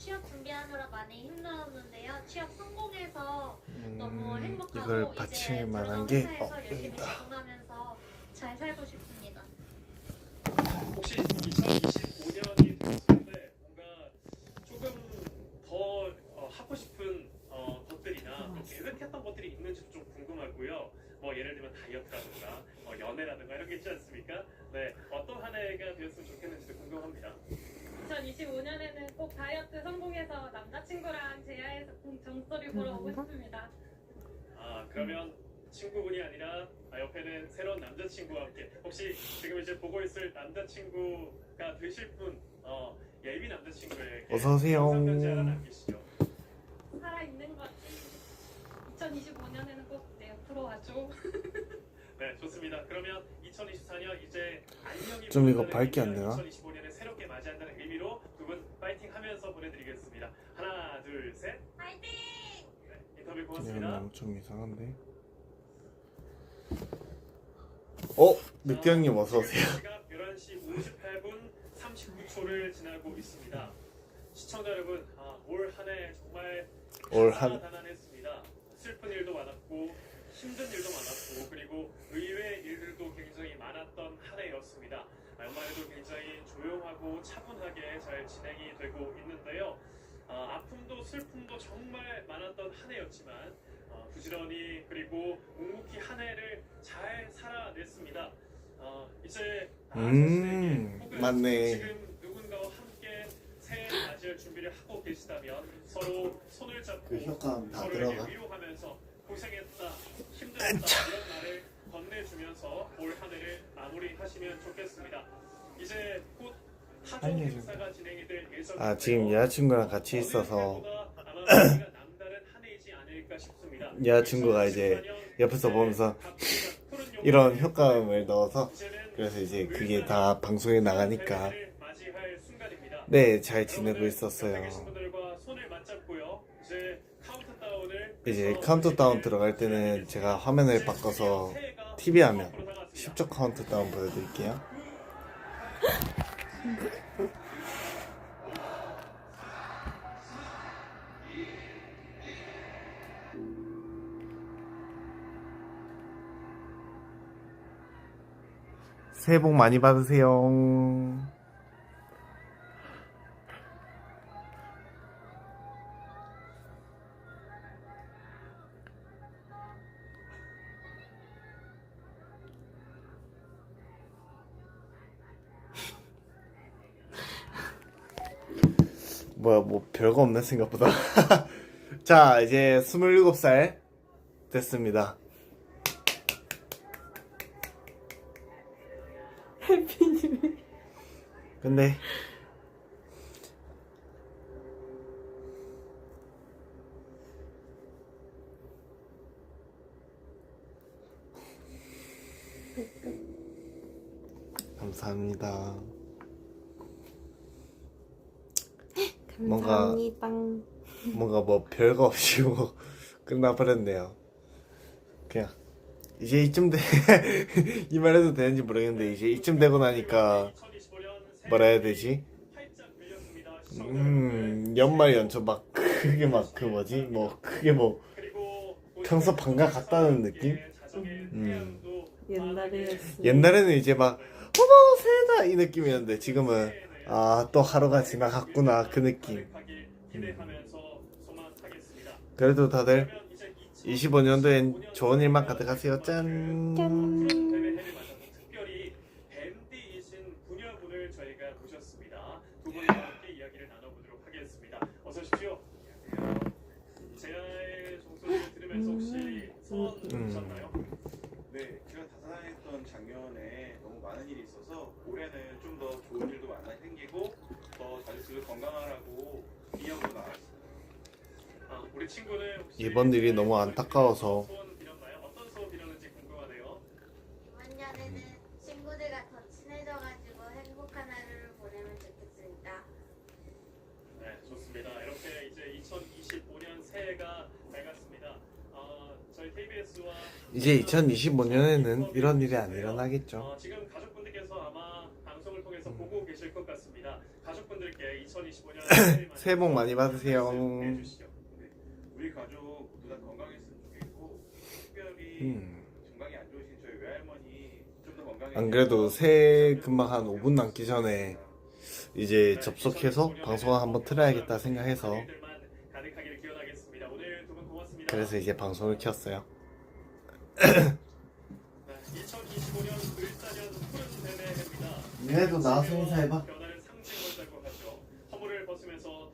취업 준비하느라 많이 힘들었는데요. 취업 성공해서 너무 음, 행복하고 이걸 들어간 만한 게 여기다. 적응하면서 잘 살고 싶습니다. 혹시 2025년이 됐을 때 뭔가 조금 더 어, 하고 싶은 어, 것들이나 또 계획했던 것들이 있는지도 좀 궁금하고요. 뭐 예를 들면 다이어트라든가 어, 연애라든가 이런 게 있지 않습니까? 네, 어떤 한 해가 되었으면 궁금합니다. 2025년에는 꼭 다이어트 성공해서 남자친구랑 제야에서 공 정소리 보러 오고 싶습니다. 아 그러면 친구분이 아니라 아, 옆에는 새로운 남자친구와 함께 혹시 지금 이제 보고 있을 남자친구가 되실 분 어, 예비 남자친구에게 어서 오세요. 영상 편지 하나 남기시죠. 살아 있는 거지. 2025년에는 꼭 내 옆으로 와줘. 네, 좋습니다. 그러면 2024년 이제 안녕이 좀 이거 밝게 안 되나? 2025년에 새롭게 맞이한다는 의미로 두 분 파이팅 하면서 보내드리겠습니다. 하나, 둘, 셋. 파이팅! 네, 인터뷰 고맙습니다. 너무 좀 이상한데. 어, 늑대 형님 어서 오세요. 시각 11시 58분 39초를 지나고 있습니다. 시청자 여러분, 아, 올 한 해 정말 올 한- 다난했습니다. 슬픈 일도 많았고 힘든 일도 많았고 그리고 의외의 일들도 굉장히 많았던 한 해였습니다. 아, 연말에도 굉장히 조용하고 차분하게 잘 진행이 되고 있는데요. 아, 아픔도 슬픔도 정말 많았던 한 해였지만 어, 부지런히 그리고 묵묵히 한 해를 잘 살아냈습니다. 어, 이제 나 음, 자신에게 혹은 맞네. 지금 누군가와 함께 새해 맞이할 준비를 하고 계시다면 서로 손을 잡고 그 효과음 다 서로에게 들어가. 위로하면서 고생했다, 힘들었다 이런 말을 건네주면서 올 한 해를 마무리하시면 좋겠습니다. 이제 곧 아니, 행사가 진행이 될 예정인데요. 아, 지금 여자친구랑 같이 있어서. 여자친구가 이제 옆에서 보면서 이런 효과음을 넣어서 그래서 이제 그게 다 방송에 나가니까 네, 잘 지내고 있었어요. 이제 카운트다운 들어갈 때는 제가 화면을 바꿔서 TV 화면 10초 카운트 다운 보여드릴게요. 새해 복 많이 받으세요. 뭐야 뭐 별거 없네 생각보다. 자 이제 27살 됐습니다. 근데 감사합니다 뭔가-. 뭔가 뭐 별거 없이 뭐 끝나버렸네요. 그냥 이제 이쯤 돼. 이 말해도 되는지 모르겠는데 이제 이쯤 되고 나니까 뭐라 해야 되지? 음 연말 연초 막 크게 막 그 뭐지? 뭐 크게 뭐 평소 방과 같다는 느낌? 음. 옛날에는 이제 막 어머 새해다 이 느낌이었는데 지금은 아 또 하루가 지나갔구나 그 느낌. 그래도 다들 25년도엔 좋은 일만 가득하세요. 짠. 짠. 음. 있으셨나요? 네, 제가 다산했던 작년에 너무 많은 일이 있어서 올해는 좀 더 좋은 일도 많아 생기고 더 자주스를 건강하라고 기념으로 나왔습니다. 아, 우리 친구는 혹시 이번 일이 너무 안타까워서 소원 빌었나요? 어떤 소원 빌었는지 궁금하네요. 이번 년에는 친구들과 더 친해져가지고 행복한 하루를 보내면 좋겠습니다. 네, 좋습니다. 이렇게 이제 2025년 새해가 밝았습니다. 어, 저희 KBS와 이제 2025년에는 이런 일이 안 일어나겠죠. 어, 지금 가족분 가족분들께 2025년 2025년 새해 복 많이 받으세요. 해주시죠. 우리 가족 모두 다 건강했으면 좋겠고 특별히 음. 건강이 안 좋으신 저희 외할머니 좀 더 건강해 안 그래도 새해 금방 한 5분 남기 전에 이제 접속해서 방송을 한번 틀어야겠다 생각해서. 그래서 이제 방송을 켰어요. 2025년 을사년 푸른 대회 해입니다. 얘네도 나와서 인사해봐. 변화를 상징한다고 하죠. 허물을 벗으면서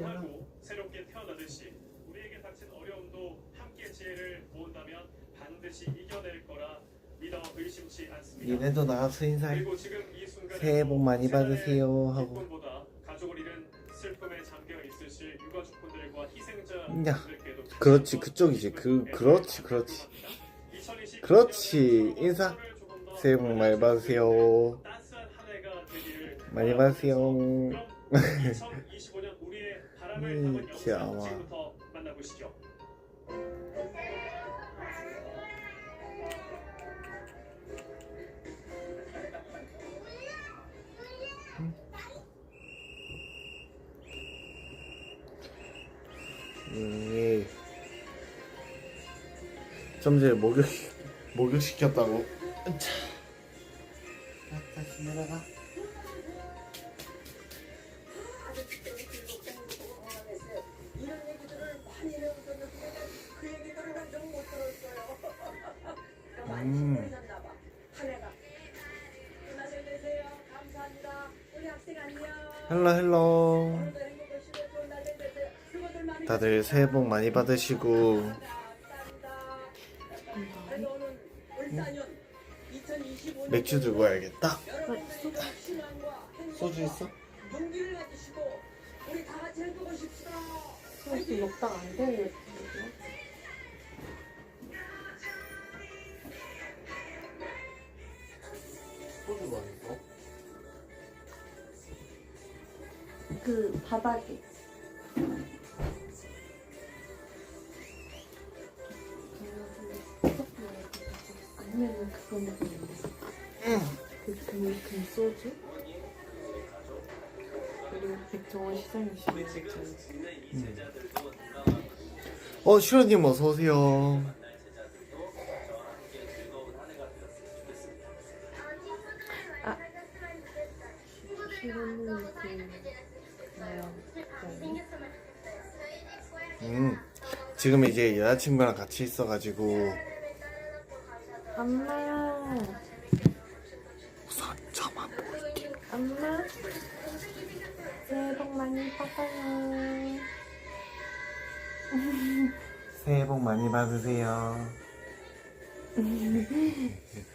더 강하고 새롭게 태어나듯이 우리에게 닥친 어려움도 함께 지혜를 모은다면 반드시 이겨낼 거라 믿어 의심치 않습니다. 얘네도 나와서 인사해. 그리고 지금 이 순간에 새해 복 많이 받으세요 하고. 기쁨보다 가족을 잃은 슬픔에 잠겨 있으실 유가족분들과 야, 다시 그렇지, 한번 그쪽이지. 그- 그렇지, 그렇지. 합니다. 2029 그렇지, 인사. 새해 복 많이 받으세요. 따스한 한 해가 되기를 많이 받으세요. 그럼 2025년 우리의 바람을 음, 귀여워. 음, 좀 전에 목욕 목욕 시켰다고. 자, 다시 내려가. 녕. 헬로 헬로. 다들 새해 복 많이 받으시고 감사합니다. 그래도 오늘 울산년 2025년 맥주 들고 와야겠다. 소주 있어? 용기를 가지시고 우리 다 같이 행복을 십시다. 소스 먹다가 안 되는 그 바닥에. 아니면 그거 먹으면 그 금, 금소주? 그리고 백종원 시장님 시장 어 슈러님 어서 오세요. 시간은 그 음 지금 이제 여자친구랑 같이 있어가지고 엄마 우선 저만 볼게. 엄마 새해 복 많이 받아요 새해 복 많이 받으세요.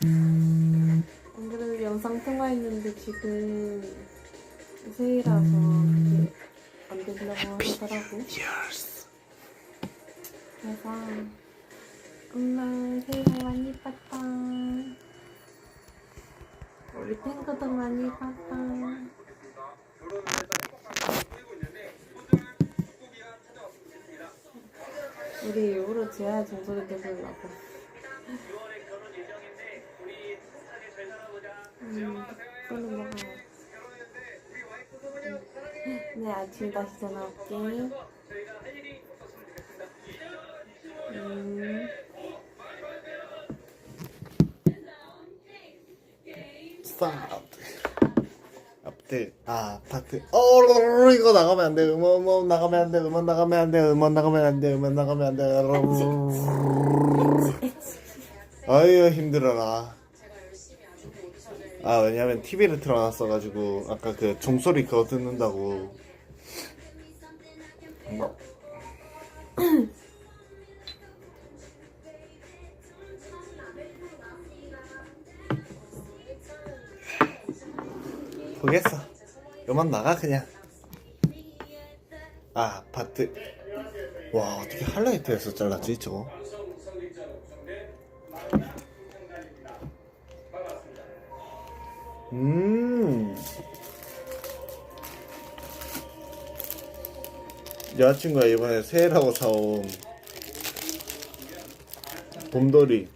안 그래도 영상 통화했는데 지금 새해라서 그게 안 된다고 하더라고. 그래서 엄마 새해 복 많이 받아. 우리 탱크도 많이 받아. 우리 일부러 제아 종소리 들으려고. 네, 아침 다시 전화 올게. 음. Stop. 앞들 아 아파트 어 이거 나가면 안 돼. 음원 음원 나가면 안 돼. 음원 나가면 안 돼. 음원 나가면 안 돼. 음원 나가면 안 돼. 아유 힘들어라. 아 왜냐면 TV를 틀어놨어가지고 아까 그 종소리 그거 듣는다고 보겠어. 요만 나가 그냥. 아 아파트. 와 어떻게 하이라이트에서 잘랐지 저거? 음. 여자친구가 이번에 새해라고 사온 봄돌이.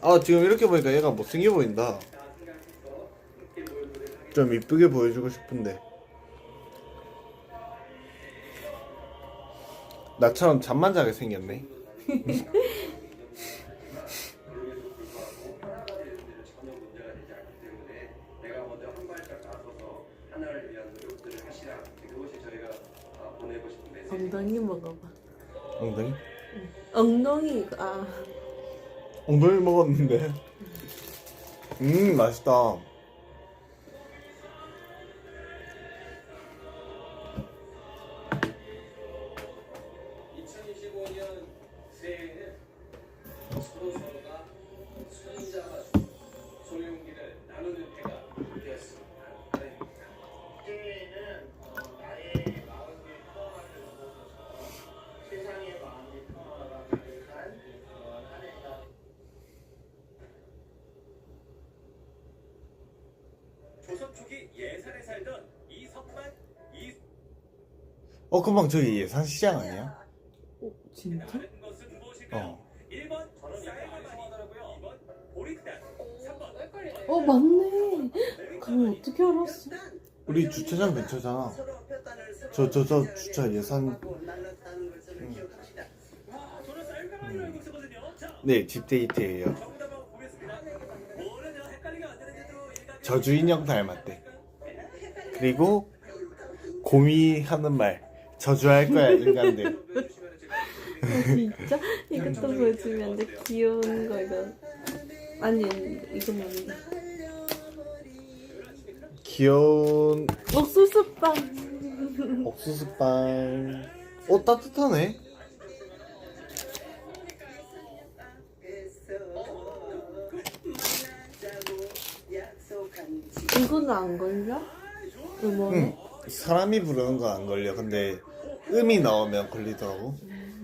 아 지금 이렇게 보니까 얘가 못생겨 보인다 좀 이쁘게 보여주고 싶은데. 나처럼 잠만 자게 생겼네. 엉덩이 먹어봐. 엉덩이? 엉덩이 아. 엉덩이 먹었는데. 음 맛있다. 2025년 새해에는 서로 서로가 손잡아 소용기를 나누는 해가 되었습니다. 바랍니다. 새해에는 어, 조선 초기 예산에 살던 이석만 이 어 금방 저기 예산 시장 아니야? 오 진짜? 어. 1번 쌀가마니 2번 보리쌀 3번 헷갈리네. 어 맞네. 그럼 어떻게 알았어? 우리 주차장 근처잖아. 저 저 저 주차 예산. 자네 집데이트예요. 저주 인형 닮았대. 그리고 곰이 하는 말 저주할 거야 인간들. 아 진짜? 이것도 보여주면 안 돼. 귀여운 거 이거. 아니 이거 뭔데? 귀여운 옥수수빵. 옥수수빵. 어 따뜻하네. 이거는 안 걸려? 음원에? 응. 사람이 부르는 거 안 걸려. 근데 음이 나오면 걸리더라고.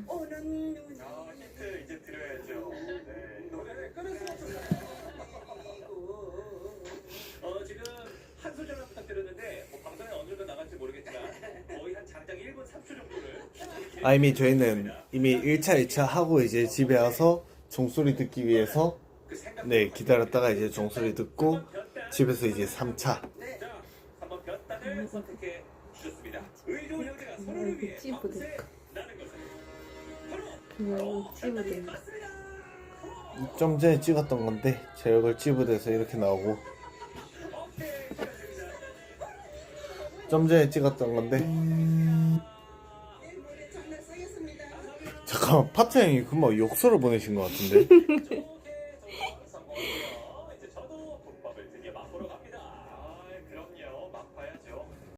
아 힌트 이제 드려야죠 네. 노래를 끊을 수 없어요 어 지금 한 소절만 부탁드렸는데 뭐 방송에 어느 정도 나갈지 모르겠지만 거의 한 장당 1분 3초 정도를 아 이미 저희는 이미 1차, 2차 하고 이제 집에 와서 종소리 듣기 위해서 네 기다렸다가 이제 종소리 듣고 집에서 이제 3차. 자, 한번 볕단을 선택해 주셨습니다. 의료 형제가 서로를 위해 찌부대. 밤새 나는 것은 그냥 찌부대. 맞습니다. 좀 전에 찍었던 건데 제 얼굴 찌부돼서 이렇게 나오고 좀 전에 찍었던 건데 파트 형이 금방 욕설을 보내신 것 같은데